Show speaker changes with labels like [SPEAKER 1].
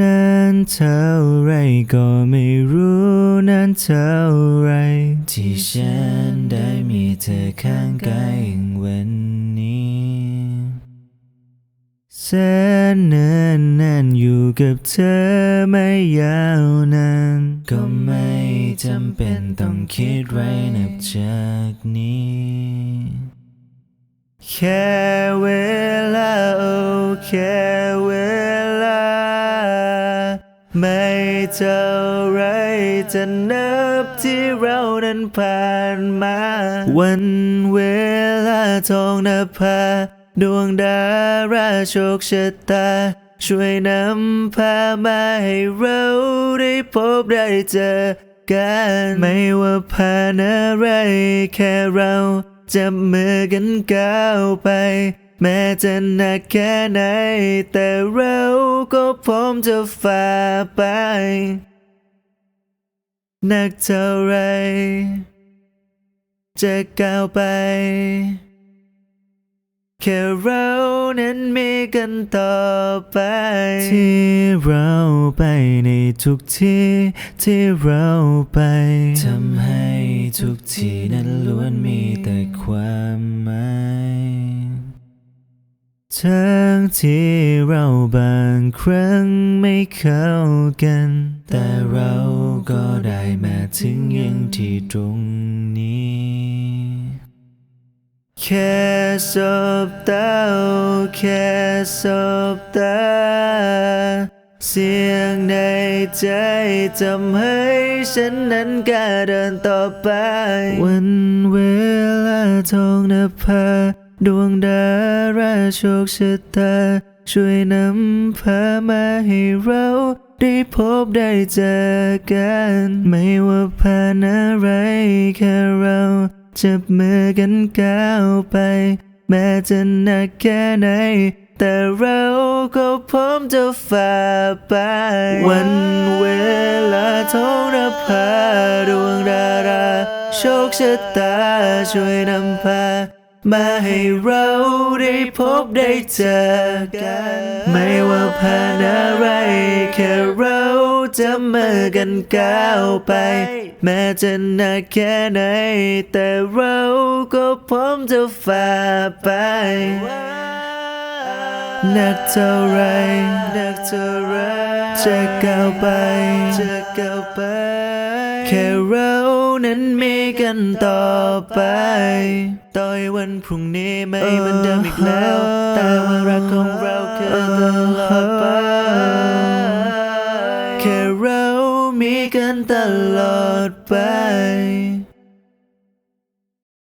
[SPEAKER 1] นานเท่าไรก็ไม่รู้นานเท่าไร ที่ฉันได้มีเธอข้างกายอย่างวันนี้แสนเนินนานอยู่กับเธอไม่ยาวนาน ก็ไม่จำเป็นต้องคิดไว้นับจากนี้ แค่เวลาโอ้แค่เวลา ไม่เท่าไรจะนับที่เรานั้นผ่านมา วันเวลาทองนภาดวงดาราโชคชะตา ช่วยนำพามาให้เราได้พบได้เจอกันไม่ว่าผ่านอะไรแค่เราจับมือกันก้าวไป แม้จะหนักแค่ไหน แต่เราก็พร้อมจะฝ่าไป หนักเท่าไร จะก้าวไป แค่เรานั้นมีกันต่อไป ที่เราไปในทุกที่ที่เราไปทำให้ทุกที่นั้นล้วนมีแต่ความหมาย ทั้งที่เราบางครั้งไม่เข้ากัน แต่เราก็ได้มาถึงยังที่ตรงนี้ แค่สบตาแค่สบตา เสียงในใจทำให้ฉันนั้นกล้าเดินต่อไป วันเวลาทองนภา ดวงดาราโชคชะตา ช่วยนำพามาให้เรา ได้พบได้เจอกัน ไม่ว่าผ่านอะไรแค่เราจับมือกันก้าวไป แม้จะหนักแค่ไหน แต่เราก็พร้อมจะฝ่าไป วันเวลาทองนภาดวงดารา โชคชะตาช่วยนำพา มาให้เราได้พบได้เจอกัน ไม่ว่าผ่านอะไร แค่เราจะมือกันก้าวไป แม้จะหนักแค่ไหน แต่เราก็พร้อมจะฝ่าไปหนักเท่าไรหนักเท่าไรจะก้าวไป จะก้าวไป แค่เรา นั้นมีกันต่อไป ต่อยวันพรุ่งนี้ไม่เหมือนเดิมอีกแล้ว แต่ว่ารักของเราคือตลอดไปแค่เรามีกันตลอดไป